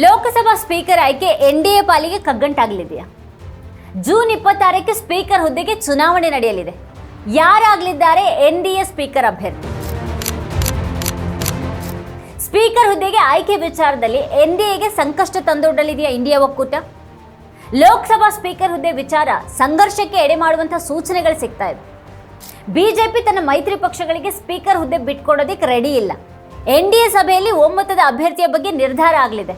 Lok Sabha speaker ಆಯ್ಕೆ N D A ಪಾಲಿಗೆ ಕಗ್ಗಂಟಾಗಲಿದೆಯಾ? ಜೂನ್ ಇಪ್ಪತ್ತಾರಕ್ಕೆ ಸ್ಪೀಕರ್ ಹುದ್ದೆಗೆ ಚುನಾವಣೆ ನಡೆಯಲಿದೆ. ಯಾರಾಗಲಿದ್ದಾರೆ ಎನ್ ಡಿ ಎ ಸ್ಪೀಕರ್ ಅಭ್ಯರ್ಥಿ? ಸ್ಪೀಕರ್ ಹುದ್ದೆಗೆ ಆಯ್ಕೆ ವಿಚಾರದಲ್ಲಿ ಎನ್ ಡಿ ಎಗೆ ಸಂಕಷ್ಟ ತಂದೊಡ್ಡಲಿದೆಯಾ ಇಂಡಿಯಾ ಒಕ್ಕೂಟ? ಲೋಕಸಭಾ ಸ್ಪೀಕರ್ ಹುದ್ದೆ ವಿಚಾರ ಸಂಘರ್ಷಕ್ಕೆ ಎಡೆ ಮಾಡುವಂತಹ ಸೂಚನೆಗಳು ಸಿಗ್ತಾ ಇದೆ ಬಿಜೆಪಿ ತನ್ನ ಮೈತ್ರಿ ಪಕ್ಷಗಳಿಗೆ ಸ್ಪೀಕರ್ ಹುದ್ದೆ ಬಿಟ್ಕೊಡೋದಕ್ಕೆ ರೆಡಿ ಇಲ್ಲ. ಎನ್ ಡಿ ಎ ಸಭೆಯಲ್ಲಿ ಒಮ್ಮತದ ಅಭ್ಯರ್ಥಿಯ ಬಗ್ಗೆ ನಿರ್ಧಾರ ಆಗಲಿದೆ.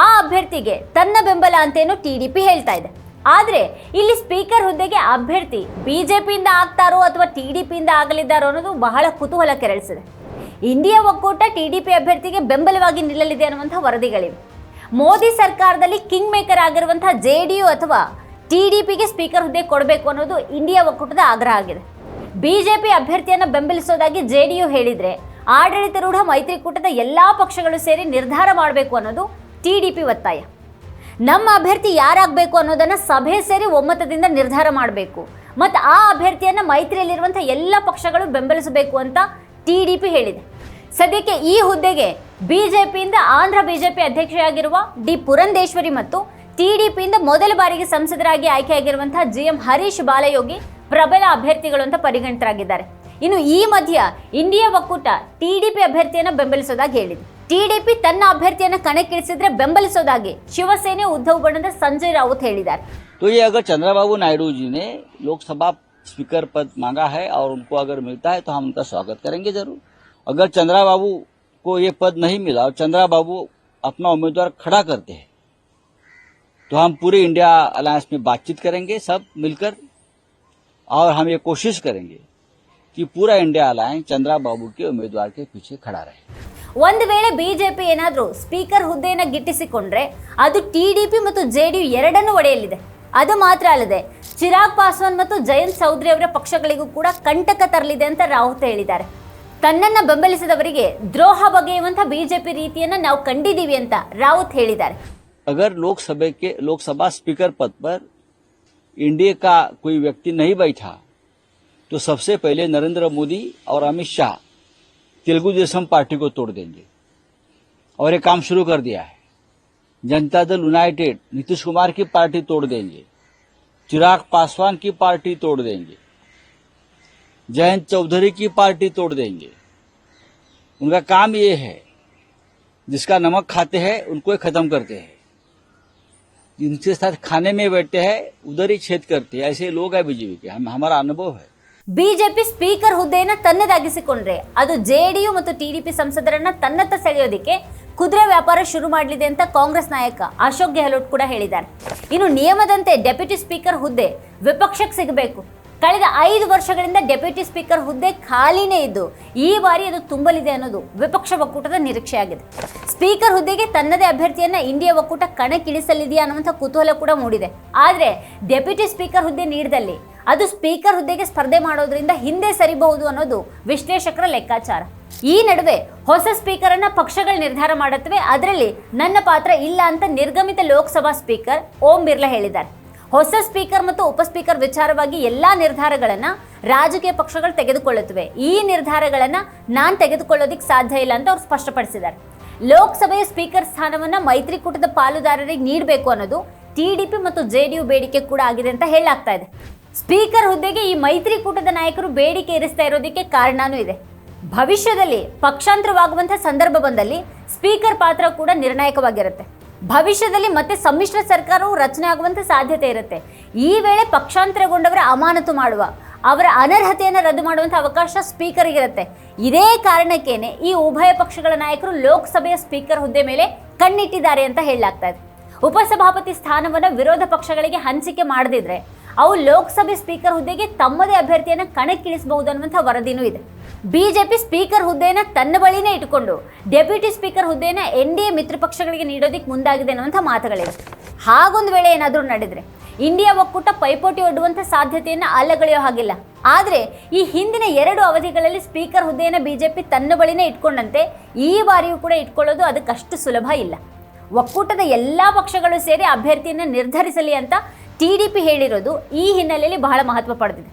ಆ ಅಭ್ಯರ್ಥಿಗೆ ತನ್ನ ಬೆಂಬಲ ಅಂತೇನು ಟಿಡಿಪಿ ಹೇಳ್ತಾ ಇದೆ. ಆದರೆ ಇಲ್ಲಿ ಸ್ಪೀಕರ್ ಹುದ್ದೆಗೆ ಅಭ್ಯರ್ಥಿ ಬಿಜೆಪಿಯಿಂದ ಆಗ್ತಾರೋ ಅಥವಾ ಟಿಡಿಪಿಯಿಂದ ಆಗಲಿದ್ದಾರೋ ಅನ್ನೋದು ಬಹಳ ಕುತೂಹಲ ಕೆರಳಿಸಿದೆ. ಇಂಡಿಯಾ ಒಕ್ಕೂಟ ಟಿಡಿಪಿ ಅಭ್ಯರ್ಥಿಗೆ ಬೆಂಬಲವಾಗಿ ನಿಲ್ಲಲಿದೆ ಅನ್ನುವಂಥ ವರದಿಗಳಿವೆ. ಮೋದಿ ಸರ್ಕಾರದಲ್ಲಿ ಕಿಂಗ್ ಮೇಕರ್ ಆಗಿರುವಂತಹ ಜೆ ಡಿ ಯು ಅಥವಾ ಟಿಡಿಪಿಗೆ ಸ್ಪೀಕರ್ ಹುದ್ದೆ ಕೊಡಬೇಕು ಅನ್ನೋದು ಇಂಡಿಯಾ ಒಕ್ಕೂಟದ ಆಗ್ರಹ ಆಗಿದೆ. ಬಿಜೆಪಿ ಅಭ್ಯರ್ಥಿಯನ್ನು ಬೆಂಬಲಿಸೋದಾಗಿ ಜೆ ಡಿ ಯು ಹೇಳಿದರೆ ಆಡಳಿತಾರೂಢ ಮೈತ್ರಿಕೂಟದ ಎಲ್ಲಾ ಪಕ್ಷಗಳು ಸೇರಿ ನಿರ್ಧಾರ ಮಾಡಬೇಕು ಅನ್ನೋದು ಟಿ ಡಿ ಪಿ ಒತ್ತಾಯ. ನಮ್ಮ ಅಭ್ಯರ್ಥಿ ಯಾರಾಗಬೇಕು ಅನ್ನೋದನ್ನು ಸಭೆ ಸೇರಿ ಒಮ್ಮತದಿಂದ ನಿರ್ಧಾರ ಮಾಡಬೇಕು. ಮತ್ತು ಆ ಅಭ್ಯರ್ಥಿಯನ್ನು ಮೈತ್ರಿಯಲ್ಲಿರುವಂಥ ಎಲ್ಲ ಪಕ್ಷಗಳು ಬೆಂಬಲಿಸಬೇಕು ಅಂತ ಟಿ ಡಿ ಪಿ ಹೇಳಿದೆ. ಸದ್ಯಕ್ಕೆ ಈ ಹುದ್ದೆಗೆ ಬಿ ಜೆ ಪಿಯಿಂದ ಆಂಧ್ರ ಬಿಜೆಪಿ ಅಧ್ಯಕ್ಷೆಯಾಗಿರುವ ಡಿ ಪುರಂದೇಶ್ವರಿ ಮತ್ತು ಟಿ ಡಿ ಪಿಯಿಂದ ಮೊದಲ ಬಾರಿಗೆ ಸಂಸದರಾಗಿ ಆಯ್ಕೆಯಾಗಿರುವಂಥ ಜಿ ಎಂ ಹರೀಶ್ ಬಾಲಯೋಗಿ ಪ್ರಬಲ ಅಭ್ಯರ್ಥಿಗಳು ಅಂತ ಪರಿಗಣಿತರಾಗಿದ್ದಾರೆ. ಇನ್ನು ಈ ಮಧ್ಯ ಇಂಡಿಯಾ ಒಕ್ಕೂಟ ಟಿ ಡಿ ಪಿ ಅಭ್ಯರ್ಥಿಯನ್ನು ಬೆಂಬಲಿಸೋದಾಗಿ ಹೇಳಿದೆ. ಟಿಡಿಪಿ ತನ್ನ ಅಭ್ಯರ್ಥಿಯನ್ನ ಕಣಕ್ಕಿಳಿಸಿದ್ರೆ ಬೆಂಬಲಿಸೋದಾಗಿ ಶಿವಸೇನೆ ಉದ್ಧವ್ ಬಣದ ಸಂಜಯ್ ರಾವುತ್ ಹೇಳಿದ್ದಾರೆ तो ये अगर चंद्रबाबू नायडू जी ने लोकसभा स्पीकर पद मांगा है और उनको अगर मिलता है तो हम उनका स्वागत करेंगे जरूर अगर चंद्रा बाबू को ये पद नहीं मिला और चंद्रा बाबू अपना उम्मीदवार खड़ा करते हैं तो हम पूरे इंडिया अलायंस में बातचीत करेंगे सब मिलकर और हम ये कोशिश करेंगे कि पूरा इंडिया अलायंस चंद्रा बाबू के उम्मीदवार के पीछे खड़ा रहे ಒಂದು ವೇಳೆ ಬಿಜೆಪಿ ಏನಾದರೂ ಸ್ಪೀಕರ್ ಹುದ್ದೆಯನ್ನು ಗಿಟ್ಟಿಸಿಕೊಂಡ್ರೆ ಅದು ಟಿಡಿಪಿ ಮತ್ತು ಜೆಡಿಯು ಎರಡನ್ನೂ ಒಡೆಯಲಿದೆ ಅದು ಮಾತ್ರ ಅಲ್ಲದೆ ಚಿರಾಗ್ ಪಾಸ್ವಾನ್ ಮತ್ತು ಜಯಂತ್ ಚೌಧರಿ ಅವರ ಪಕ್ಷಗಳಿಗೂ ಕೂಡ ಕಂಟಕ ತರಲಿದೆ ಅಂತ ರಾವುತ್ ಹೇಳಿದ್ದಾರೆ ತನ್ನನ್ನ ಬೆಂಬಲಿಸಿದವರಿಗೆ ದ್ರೋಹ ಬಗೆಯುವಂತ ಬಿಜೆಪಿ ರೀತಿಯನ್ನ ನಾವು ಕಂಡಿದ್ದೀವಿ ಅಂತ ರಾವುತ್ ಹೇಳಿದ್ದಾರೆ अगर लोकसभा के लोकसभा स्पीकर पद पर एनडीए का कोई व्यक्ति नहीं बैठा तो सबसे पहले नरेंद्र मोदी और अमित शाह तेलुगु देशम पार्टी को तोड़ देंगे। और ये काम शुरू कर दिया है। जनता दल यूनाइटेड नीतीश कुमार की पार्टी तोड़ देंगे। चिराग पासवान की पार्टी तोड़ देंगे। जयंत चौधरी की पार्टी तोड़ देंगे। उनका काम ये है, जिसका नमक खाते हैं, उनको खत्म करते हैं। जिनके साथ खाने में बैठते हैं, उधर ही छेद करते हैं। ऐसे लोग हैं बीजेपी के। हम, हमारा अनुभव है। ಬಿಜೆಪಿ ಸ್ಪೀಕರ್ ಹುದ್ದೆಯನ್ನು ತನ್ನದಾಗಿಸಿಕೊಂಡ್ರೆ, ಅದು ಜೆಡಿಯು ಮತ್ತು ಟಿಡಿಪಿ ಸಂಸದರನ್ನ ತನ್ನತ್ತ ಸೆಳೆಯೋದಿಕ್ಕೆ ಕುದುರೆ ವ್ಯಾಪಾರ ಶುರು ಮಾಡಲಿದೆ ಅಂತ ಕಾಂಗ್ರೆಸ್ ನಾಯಕ ಅಶೋಕ್ ಗೆಹ್ಲೋಟ್ ಕೂಡ ಹೇಳಿದ್ದಾರೆ. ಇನ್ನು ನಿಯಮದಂತೆ ಡೆಪ್ಯೂಟಿ ಸ್ಪೀಕರ್ ಹುದ್ದೆ ವಿಪಕ್ಷಕ್ಕೆ ಸಿಗಬೇಕು. ಕಳೆದ ಐದು ವರ್ಷಗಳಿಂದ ಡೆಪ್ಯೂಟಿ ಸ್ಪೀಕರ್ ಹುದ್ದೆ ಖಾಲಿನೇ ಇದ್ದು, ಈ ಬಾರಿ ಅದು ತುಂಬಲಿದೆ ಅನ್ನೋದು ವಿಪಕ್ಷ ಒಕ್ಕೂಟದ ನಿರೀಕ್ಷೆಯಾಗಿದೆ. ಸ್ಪೀಕರ್ ಹುದ್ದೆಗೆ ತನ್ನದೇ ಅಭ್ಯರ್ಥಿಯನ್ನ ಇಂಡಿಯಾ ಒಕ್ಕೂಟ ಕಣಕ್ಕಿಳಿಸಲಿದೆಯಾ ಅನ್ನುವಂಥ ಕುತೂಹಲ ಕೂಡ ಮೂಡಿದೆ. ಆದರೆ ಡೆಪ್ಯೂಟಿ ಸ್ಪೀಕರ್ ಹುದ್ದೆ ನೀಡಿದಲ್ಲಿ, ಅದು ಸ್ಪೀಕರ್ ಹುದ್ದೆಗೆ ಸ್ಪರ್ಧೆ ಮಾಡೋದ್ರಿಂದ ಹಿಂದೆ ಸರಿಬಹುದು ಅನ್ನೋದು ವಿಶ್ಲೇಷಕರ ಲೆಕ್ಕಾಚಾರ. ಈ ನಡುವೆ ಹೊಸ ಸ್ಪೀಕರ್ ಅನ್ನ ಪಕ್ಷಗಳು ನಿರ್ಧಾರ ಮಾಡುತ್ತವೆ, ಅದರಲ್ಲಿ ನನ್ನ ಪಾತ್ರ ಇಲ್ಲ ಅಂತ ನಿರ್ಗಮಿತ ಲೋಕಸಭಾ ಸ್ಪೀಕರ್ ಓಂ ಬಿರ್ಲಾ ಹೇಳಿದ್ದಾರೆ. ಹೊಸ ಸ್ಪೀಕರ್ ಮತ್ತು ಉಪಸ್ಪೀಕರ್ ವಿಚಾರವಾಗಿ ಎಲ್ಲ ನಿರ್ಧಾರಗಳನ್ನು ರಾಜಕೀಯ ಪಕ್ಷಗಳು ತೆಗೆದುಕೊಳ್ಳುತ್ತವೆ. ಈ ನಿರ್ಧಾರಗಳನ್ನು ನಾನು ತೆಗೆದುಕೊಳ್ಳೋದಿಕ್ ಸಾಧ್ಯ ಇಲ್ಲ ಅಂತ ಅವ್ರು ಸ್ಪಷ್ಟಪಡಿಸಿದ್ದಾರೆ. ಲೋಕಸಭೆಯ ಸ್ಪೀಕರ್ ಸ್ಥಾನವನ್ನು ಮೈತ್ರಿಕೂಟದ ಪಾಲುದಾರರಿಗೆ ನೀಡಬೇಕು ಅನ್ನೋದು ಟಿಡಿಪಿ ಮತ್ತು ಜೆಡಿಯು ಬೇಡಿಕೆ ಕೂಡ ಆಗಿದೆ ಅಂತ ಹೇಳಲಾಗ್ತಾ ಇದೆ. ಸ್ಪೀಕರ್ ಹುದ್ದೆಗೆ ಈ ಮೈತ್ರಿಕೂಟದ ನಾಯಕರು ಬೇಡಿಕೆ ಇರಿಸ್ತಾ ಇರೋದಕ್ಕೆ ಕಾರಣನೂ ಇದೆ. ಭವಿಷ್ಯದಲ್ಲಿ ಪಕ್ಷಾಂತರವಾಗುವಂತಹ ಸಂದರ್ಭ ಬಂದಲ್ಲಿ ಸ್ಪೀಕರ್ ಪಾತ್ರ ಕೂಡ ನಿರ್ಣಾಯಕವಾಗಿರುತ್ತೆ. ಭವಿಷ್ಯದಲ್ಲಿ ಮತ್ತೆ ಸಮ್ಮಿಶ್ರ ಸರ್ಕಾರವು ರಚನೆ ಆಗುವಂಥ ಸಾಧ್ಯತೆ ಇರುತ್ತೆ. ಈ ವೇಳೆ ಪಕ್ಷಾಂತರಗೊಂಡವರ ಅಮಾನತು ಮಾಡುವ, ಅವರ ಅನರ್ಹತೆಯನ್ನು ರದ್ದು ಮಾಡುವಂಥ ಅವಕಾಶ ಸ್ಪೀಕರ್ಗಿರುತ್ತೆ ಇದೇ ಕಾರಣಕ್ಕೇನೆ ಈ ಉಭಯ ಪಕ್ಷಗಳ ನಾಯಕರು ಲೋಕಸಭೆಯ ಸ್ಪೀಕರ್ ಹುದ್ದೆ ಮೇಲೆ ಕಣ್ಣಿಟ್ಟಿದ್ದಾರೆ ಅಂತ ಹೇಳಲಾಗ್ತಾ ಇದೆ. ಉಪಸಭಾಪತಿ ಸ್ಥಾನವನ್ನು ವಿರೋಧ ಪಕ್ಷಗಳಿಗೆ ಹಂಚಿಕೆ ಮಾಡದಿದ್ರೆ, ಅವು ಲೋಕಸಭೆ ಸ್ಪೀಕರ್ ಹುದ್ದೆಗೆ ತಮ್ಮದೇ ಅಭ್ಯರ್ಥಿಯನ್ನು ಕಣಕ್ಕಿಳಿಸಬಹುದು ಅನ್ನುವಂಥ ವರದಿನೂ ಇದೆ. ಬಿಜೆಪಿ ಸ್ಪೀಕರ್ ಹುದ್ದೆಯನ್ನು ತನ್ನ ಬಳಿನೇ ಇಟ್ಟುಕೊಂಡು, ಡೆಪ್ಯೂಟಿ ಸ್ಪೀಕರ್ ಹುದ್ದೆಯನ್ನು ಎನ್ ಡಿ ಎ ಮಿತ್ರ ಪಕ್ಷಗಳಿಗೆ ನೀಡೋದಕ್ಕೆ ಮುಂದಾಗಿದೆ ಅನ್ನುವಂಥ ಮಾತುಗಳಿವೆ. ಹಾಗೊಂದು ವೇಳೆ ಏನಾದರೂ ನಡೆದರೆ, ಇಂಡಿಯಾ ಒಕ್ಕೂಟ ಪೈಪೋಟಿ ಒಡ್ಡುವಂಥ ಸಾಧ್ಯತೆಯನ್ನು ಅಲ್ಲಗಳೆಯೋ ಹಾಗಿಲ್ಲ. ಆದರೆ ಈ ಹಿಂದಿನ ಎರಡು ಅವಧಿಗಳಲ್ಲಿ ಸ್ಪೀಕರ್ ಹುದ್ದೆಯನ್ನು ಬಿಜೆಪಿ ತನ್ನ ಬಳಿನೇ ಇಟ್ಕೊಂಡಂತೆ, ಈ ಬಾರಿಯೂ ಕೂಡ ಇಟ್ಕೊಳ್ಳೋದು ಅದಕ್ಕಷ್ಟು ಸುಲಭ ಇಲ್ಲ. ಒಕ್ಕೂಟದ ಎಲ್ಲ ಪಕ್ಷಗಳು ಸೇರಿ ಅಭ್ಯರ್ಥಿಯನ್ನು ನಿರ್ಧರಿಸಲಿ ಅಂತ ಟಿಡಿಪಿ ಹೇಳಿರೋದು ಈ ಹಿನ್ನೆಲೆಯಲ್ಲಿ ಬಹಳ ಮಹತ್ವ ಪಡೆದಿದೆ.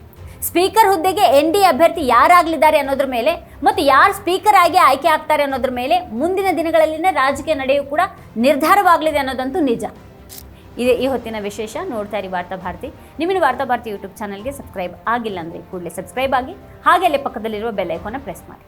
ಸ್ಪೀಕರ್ ಹುದ್ದೆಗೆ ಎನ್ ಡಿ ಅಭ್ಯರ್ಥಿ ಯಾರಾಗಲಿದ್ದಾರೆ ಅನ್ನೋದ್ರ ಮೇಲೆ ಮತ್ತು ಯಾರು ಸ್ಪೀಕರ್ ಆಗಿ ಆಯ್ಕೆ ಆಗ್ತಾರೆ ಅನ್ನೋದ್ರ ಮೇಲೆ ಮುಂದಿನ ದಿನಗಳಲ್ಲಿನ ರಾಜಕೀಯ ನಡೆಯೂ ಕೂಡ ನಿರ್ಧಾರವಾಗಲಿದೆ ಅನ್ನೋದಂತೂ ನಿಜ. ಇದೆ ಈ ಹೊತ್ತಿನ ವಿಶೇಷ ನೋಡ್ತಾ ಇರಿ ವಾರ್ತಾ ಭಾರತಿ. ನಿಮ್ಮಿನ ವಾರ್ತಾ ಭಾರತಿ ಯೂಟ್ಯೂಬ್ ಚಾನಲ್ಗೆ ಸಬ್ಸ್ಕ್ರೈಬ್ ಆಗಿಲ್ಲ ಅಂದರೆ ಕೂಡಲೇ ಸಬ್ಸ್ಕ್ರೈಬ್ ಆಗಿ ಹಾಗೆ ಅಲ್ಲೇ ಪಕ್ಕದಲ್ಲಿರುವ ಬೆಲ್ ಐಕೋನ ಪ್ರೆಸ್ ಮಾಡಿ.